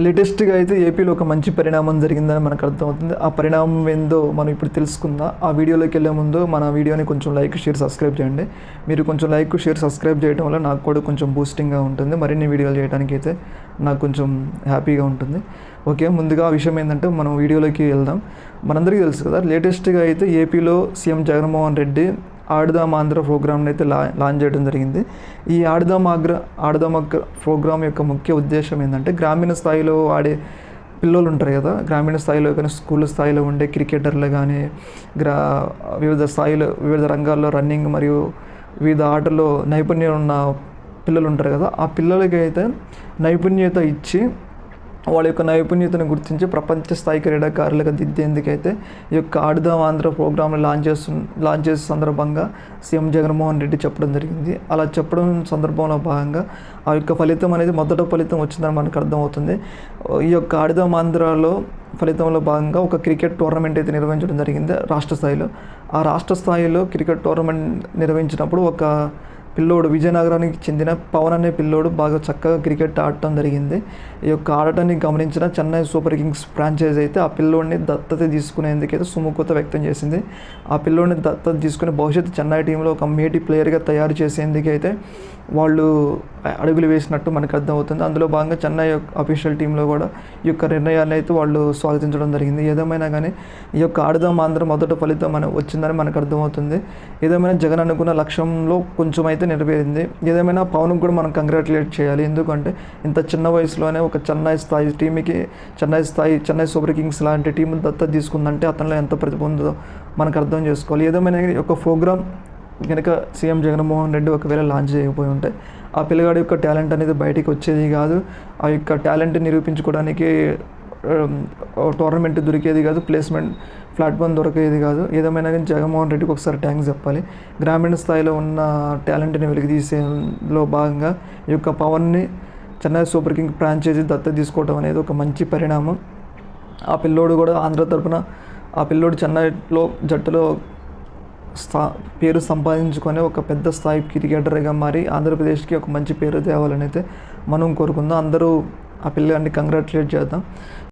లేటెస్ట్గా అయితే ఏపీలో ఒక మంచి పరిణామం జరిగిందని మనకు అర్థమవుతుంది. ఆ పరిణామం ఏందో మనం ఇప్పుడు తెలుసుకుందాం. ఆ వీడియోలోకి వెళ్ళే ముందు మన వీడియోని కొంచెం లైక్ షేర్ సబ్స్క్రైబ్ చేయండి. మీరు కొంచెం లైక్ షేర్ సబ్స్క్రైబ్ చేయడం వల్ల నాకు కూడా కొంచెం బూస్టింగ్గా ఉంటుంది. మరిన్ని వీడియోలు చేయడానికి అయితే నాకు కొంచెం హ్యాపీగా ఉంటుంది. ఓకే ముందుగా ఆ విషయం ఏంటంటే మనం వీడియోలోకి వెళ్దాం. మనందరికీ తెలుసు కదా లేటెస్ట్గా అయితే ఏపీలో సీఎం జగన్మోహన్ రెడ్డి ఆడుదాం ఆంధ్ర ప్రోగ్రామ్ని అయితే లా లాంచ్ చేయడం జరిగింది. ఈ ఆడుదాం ఆగ్ర ఆడదాం అగ్ర ప్రోగ్రామ్ యొక్క ముఖ్య ఉద్దేశం ఏంటంటే గ్రామీణ స్థాయిలో ఆడే పిల్లలు ఉంటారు కదా గ్రామీణ స్థాయిలో కానీ స్కూల్ స్థాయిలో ఉండే క్రికెటర్లు కానీ గ్రా వివిధ స్థాయిలో వివిధ రంగాల్లో రన్నింగ్ మరియు వివిధ ఆటల్లో నైపుణ్యం ఉన్న పిల్లలు ఉంటారు కదా ఆ పిల్లలకి అయితే నైపుణ్యత ఇచ్చి వాళ్ళ యొక్క నైపుణ్యతను గుర్తించి ప్రపంచ స్థాయి క్రీడాకారులుగా దిద్దేందుకైతే ఈ యొక్క ఆడుదాం ఆంధ్ర ప్రోగ్రాంను లాంచ్ చేస్తు లాంచ్ చేసే సందర్భంగా సీఎం జగన్మోహన్ రెడ్డి చెప్పడం జరిగింది. అలా చెప్పడం సందర్భంలో భాగంగా ఆ యొక్క ఫలితం అనేది మొదట ఫలితం వచ్చిందని మనకు అర్థమవుతుంది. ఈ యొక్క ఆడుదాం ఆంధ్రాలో ఫలితంలో భాగంగా ఒక క్రికెట్ టోర్నమెంట్ అయితే నిర్వహించడం జరిగింది రాష్ట్ర స్థాయిలో. ఆ రాష్ట్ర స్థాయిలో క్రికెట్ టోర్నమెంట్ నిర్వహించినప్పుడు ఒక పిల్లోడు విజయనగరానికి చెందిన పవన్ అనే పిల్లోడు బాగా చక్కగా క్రికెట్ ఆడటం జరిగింది. ఈ యొక్క ఆడటాన్ని గమనించిన చెన్నై సూపర్ కింగ్స్ ఫ్రాంచైజ్ అయితే ఆ పిల్లోడిని దత్తత తీసుకునేందుకైతే సుముఖత వ్యక్తం చేసింది. ఆ పిల్లోడిని దత్తత తీసుకుని భవిష్యత్తు చెన్నై టీంలో ఒక మేటి ప్లేయర్గా తయారు చేసేందుకైతే వాళ్ళు అడుగులు వేసినట్టు మనకు అర్థమవుతుంది. అందులో భాగంగా చెన్నై అఫీషియల్ టీంలో కూడా ఈ యొక్క నిర్ణయాన్ని అయితే వాళ్ళు స్వాగతించడం జరిగింది. ఏదేమైనా కానీ ఈ యొక్క ఆడదాం ఆంధ్ర మొదట ఫలితం మన వచ్చిందని మనకు అర్థమవుతుంది. ఏదేమైనా జగన్ అనుకున్న లక్ష్యంలో కొంచెం అయితే నెరవేరింది. ఏదేమైనా పవన్ కూడా మనం కంగ్రాచులేట్ చేయాలి. ఎందుకంటే ఇంత చిన్న వయసులోనే ఒక చెన్నై స్థాయి టీంకి చెన్నై స్థాయి చెన్నై సూపర్ కింగ్స్ లాంటి టీం దత్తత తీసుకుందంటే అతనిలో ఎంత ప్రతిభ ఉందో మనకు అర్థం చేసుకోవాలి. ఏదేమైనా ఒక ప్రోగ్రామ్ కనుక సీఎం జగన్మోహన్ రెడ్డి ఒకవేళ లాంచ్ చేయకపోయి ఉంటే ఆ పిల్లగాడి యొక్క టాలెంట్ అనేది బయటికి వచ్చేది కాదు. ఆ యొక్క టాలెంట్ నిరూపించుకోవడానికి టోర్నమెంట్ దొరికేది కాదు ప్లేస్మెంట్ ప్లాట్ఫామ్ దొరికేది కాదు. ఏదేమైనా కానీ జగన్మోహన్ రెడ్డికి ఒకసారి థ్యాంక్స్ చెప్పాలి. గ్రామీణ స్థాయిలో ఉన్న టాలెంట్ని వెలికితీసేలో భాగంగా ఈ యొక్క పవన్ని చెన్నై సూపర్ కింగ్ ఫ్రాంచైజీ దత్త తీసుకోవడం అనేది ఒక మంచి పరిణామం. ఆ పిల్లోడు కూడా ఆంధ్ర తరఫున ఆ పిల్లోడు చెన్నైలో జట్టులో స్థా పేరు సంపాదించుకొని ఒక పెద్ద స్థాయి క్రికెటర్గా మారి ఆంధ్రప్రదేశ్కి ఒక మంచి పేరు తేవాలని అయితే మనం కోరుకుందాం. అందరూ ఆ పిల్లని కంగ్రాచులేట్ చేద్దాం.